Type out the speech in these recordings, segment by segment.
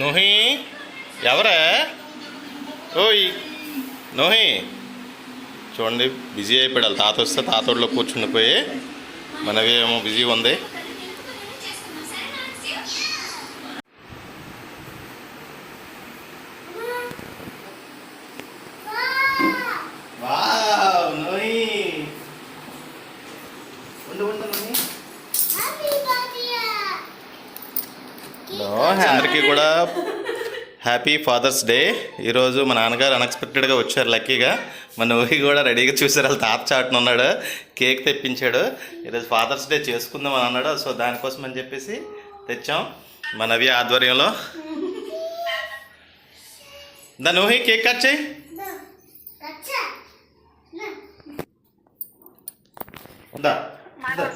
నోహి ఎవరా? ఓయ్ నోహి. చూడండి బిజీ అయిపోయాడు. తాత వస్తే తాతోడిలో కూర్చుండిపోయి మనవి ఏమో బిజీగా ఉంది. వావ్ నోహి. ఉండు ఉండు నోహి అందరికీ కూడా హ్యాపీ ఫాదర్స్ డే. ఈరోజు మా నాన్నగారు అన్ఎక్స్పెక్టెడ్గా వచ్చారు లక్కీగా. మన ఊహి కూడా రెడీగా చూసారు వాళ్ళ తాత చాటున ఉన్నాడు కేక్ తెప్పించాడు. ఈరోజు ఫాదర్స్ డే చేసుకుందాం అని అన్నాడు సో దానికోసం అని చెప్పేసి తెచ్చాం మన నవి ఆధ్వర్యంలో. దాని ఊహి కేక్ కట్ చేయి. దా, దా.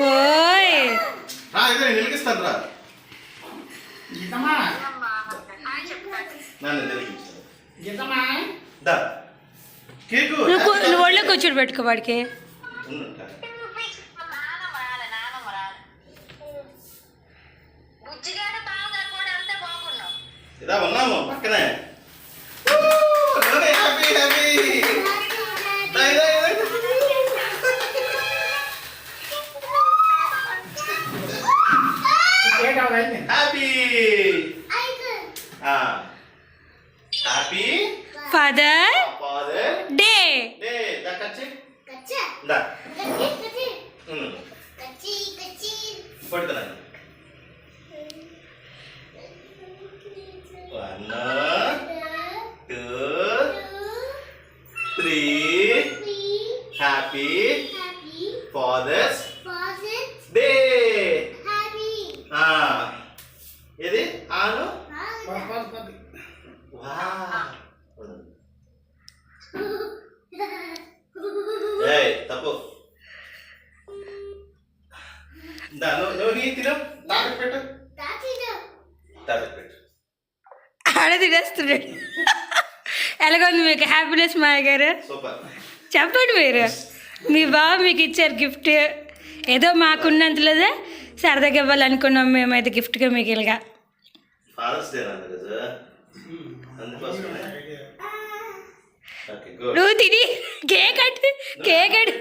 ఓయ్. రా ఇదే నేను వెలిగిస్తాను రా. గీతమా నన్ను దా. కేకు. నువ్వు నువ్వు ఒళ్ళో కూర్చోడు పెట్టుకో వాడికి. ఇదా ఉన్నాము పక్కనే. Happy happy. ఫాదర్స్ డే ఇది ఆను? తప్పు. నువ్వు నీ తిను. తాకట్టు పెట్టు. తాకట్టు పెట్టు. ఆడ తినేస్తున్నాడు. ఎలాగొంది మీకు? హ్యాపీనెస్ మా గారు చెప్పండి మీరు. మీ బావ మీకు ఇచ్చారు గిఫ్ట్ ఏదో మాకున్నంతలేదే సరదాగా ఇవ్వాలనుకున్నాం మేమైతే గిఫ్ట్గా మీకు ఇలాగా. నువ్వు తిని కేక్ అట్టి కేక్ అట్టి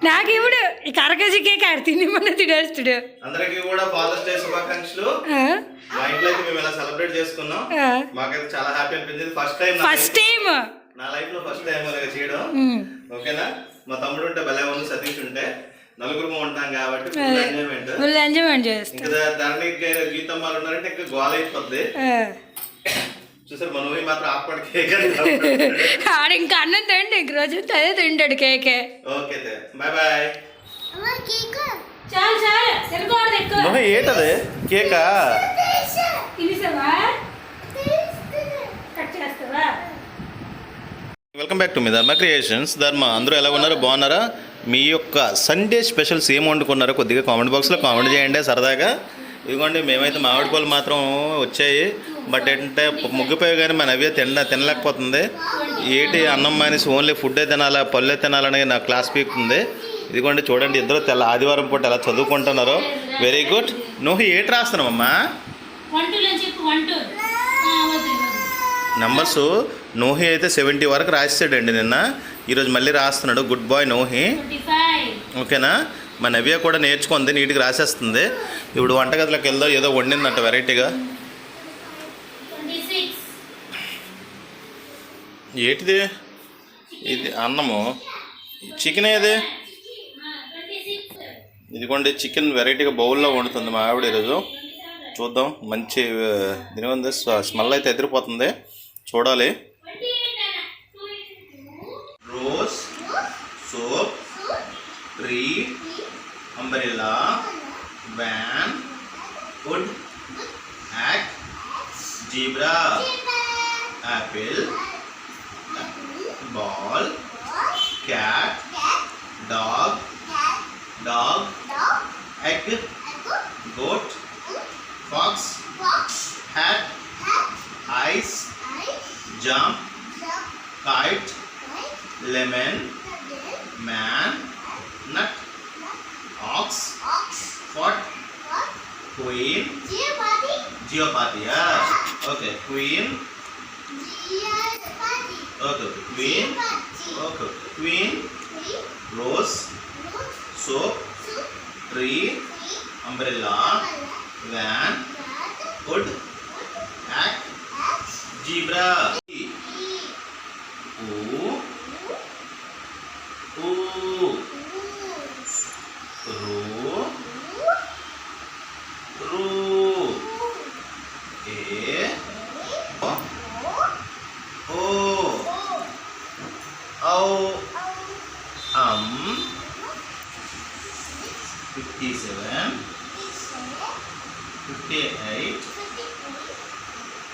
నాకు ఇప్పుడు ఈ కరకేజీ కేక్ ఆడు తిని మన తినేస్తుడు. అందరికీ కూడా ఫాదర్స్ డే శుభాకాంక్షలు. ఆ? మా ఇంట్లో అయితే మేము ఇలా సెలబ్రేట్ చేసుకున్నాం. ఆ. మాకైతే చాలా హ్యాపీ అనిపించింది. ఫస్ట్ టైం ఫస్ట్ టైం నా లైఫ్లో ఫస్ట్ టైం అలాగ చేయడం. ఓకేనా? మా తమ్ముడు ఉంటే భలే ఉంది సతీష్ ఉంటే. నలుగురు ఉంటాం కాబట్టి ఫుల్ ఎంజాయ్మెంట్ ఇంకా దా- దాన్ని గీతం వాళ్ళు ఉన్నారంటే ఇంకా గోల అయిపోద్ది. చూసారు మన ఊరి మాత్రం ఆపడి కేక్ ఆడు ఇంకా అన్నం తిండి ఇంక రోజు అదే తింటాడు కేకే ఓకే బాయ్ బాయ్ చాలు చాలు. ఏంటది? కేకా వెల్కమ్ బ్యాక్ టు మీ ధర్మ క్రియేషన్స్ ధర్మ అందరూ ఎలా ఉన్నారు? బాగున్నారా? మీ యొక్క సండే స్పెషల్స్ ఏం వండుకున్నారో కొద్దిగా కామెంట్ బాక్స్లో కామెంట్ చేయండి సరదాగా. ఇదిగోండి మేమైతే మామిడి పళ్ళు మాత్రం వచ్చాయి. బట్ ఏంటంటే ముగ్గిపోయి కానీ మన అవే తిన తినలేకపోతుంది. ఏంటి అన్నం మానేసి ఓన్లీ ఫుడ్డే తినాలా పళ్ళే తినాలని నా క్లాస్ పీకుతుంది ఇదిగోండి చూడండి ఇద్దరు తెల్ల ఆదివారం పూట ఎలా చదువుకుంటున్నారో. వెరీ గుడ్ నువ్వు ఏటి రాస్తున్నావమ్మా? నంబర్స్ నోహి అయితే సెవెంటీ వరకు రాసాడండి నిన్న. ఈరోజు మళ్ళీ రాస్తున్నాడు. Good boy Nohi. ఓకేనా? మా నవ్య కూడా నేర్చుకుంది నీట్గా రాసేస్తుంది. ఇప్పుడు వంటగదిలోకి వెళ్దాం ఏదో వండిందంట వెరైటీగా. ఏంటిది? ఇది అన్నము. చికెన్ ఏది ఇదిగోండి చికెన్ వెరైటీగా బౌల్లో వండుతుంది మా ఆవిడ ఈరోజు. చూద్దాం మంచి దీని ఉంది. స్మెల్ అయితే ఎదిరిపోతుంది. చూడాలి. soap, tree, umbrella, van, wood, hack, zebra, apple, ball, cat, dog, dog, egg, goat, queen జియోపాతియా okay queen okay okay queen okay okay queen rose soap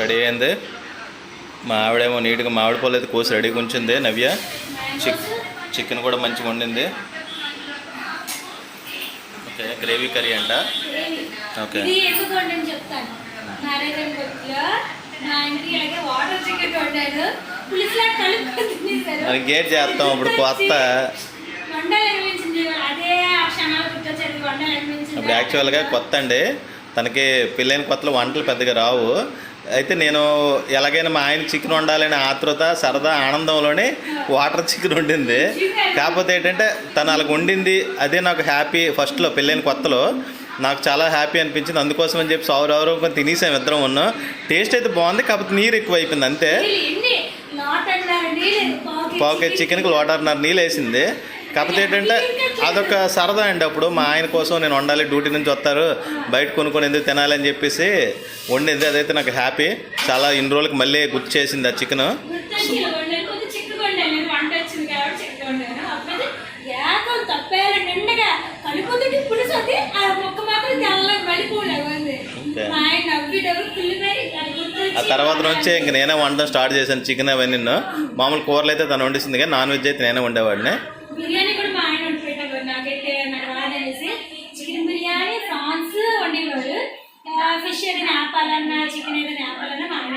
ready అయింది. మా ఆవిడేమో నీట్గా మామిడి పళ్ళు అయితే కోసి రెడీగా ఉంచింది నవ్య చిక్ చికెన్ కూడా మంచిగా వండింది. ఓకే గ్రేవీ కర్రీ అంట. ఓకే. మరి గేట్ చేస్తాం ఇప్పుడు కొత్త. ఇప్పుడు యాక్చువల్గా కొత్త అండి. తనకి పెళ్ళైన కొత్తలో వంటలు పెద్దగా రావు. అయితే నేను ఎలాగైనా మా ఆయన చికెన్ వండాలనే ఆతృత సరదా ఆనందంలోనే వాటర్ చికెన్ వండింది. కాకపోతే ఏంటంటే తను అలాగ వండింది అదే నాకు హ్యాపీ ఫస్ట్లో పెళ్ళైన కొత్తలో. నాకు చాలా హ్యాపీ అనిపించింది. అందుకోసం అని చెప్పి సౌరు ఎవరు కొంచెం తినేసాం ఇద్దరం ఉన్నాం. టేస్ట్ అయితే బాగుంది కాకపోతే నీరు ఎక్కువ అయిపోయింది అంతే పావు కేజీ చికెన్కి లోటారున్నర నీళ్ళు వేసింది. కాకపోతే ఏంటంటే అదొక సరదా అండి అప్పుడు. మా ఆయన కోసం నేను వండాలి డ్యూటీ నుంచి వస్తారు బయట కొనుక్కొని ఎందుకు తినాలి అని చెప్పేసి వండింది. అదైతే నాకు హ్యాపీ. చాలా ఇన్ని రోజులకి మళ్ళీ గుర్తు చేసింది ఆ చికెన్. ఆ తర్వాత నుంచే ఇంక నేనే వండడం స్టార్ట్ చేశాను చికెన్ అవన్నీ. మామూలు కూరలు అయితే తను వండిస్తుంది కానీ నాన్ వెజ్ అయితే నేనే వండేవాడిని. ఫిష్ అది నేపాలన్నా చికెన్ ఏదో నేపాలన్నా మా ఆయన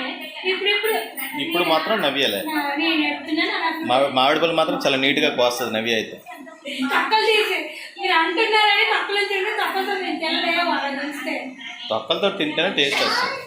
ఇప్పుడు ఇప్పుడు ఇప్పుడు మాత్రం నవ్యలే నేను చెప్తున్నాను మామిడి పళ్ళు మాత్రం చాలా నీట్గా కోస్తుంది నవ్య అయితే. తక్కలు తీసి మీరు అంటున్నారని తక్కలు తింటే తక్కలతో నేను చూస్తే. తొక్కలతో తింటేనే టేస్ట్ వస్తుంది.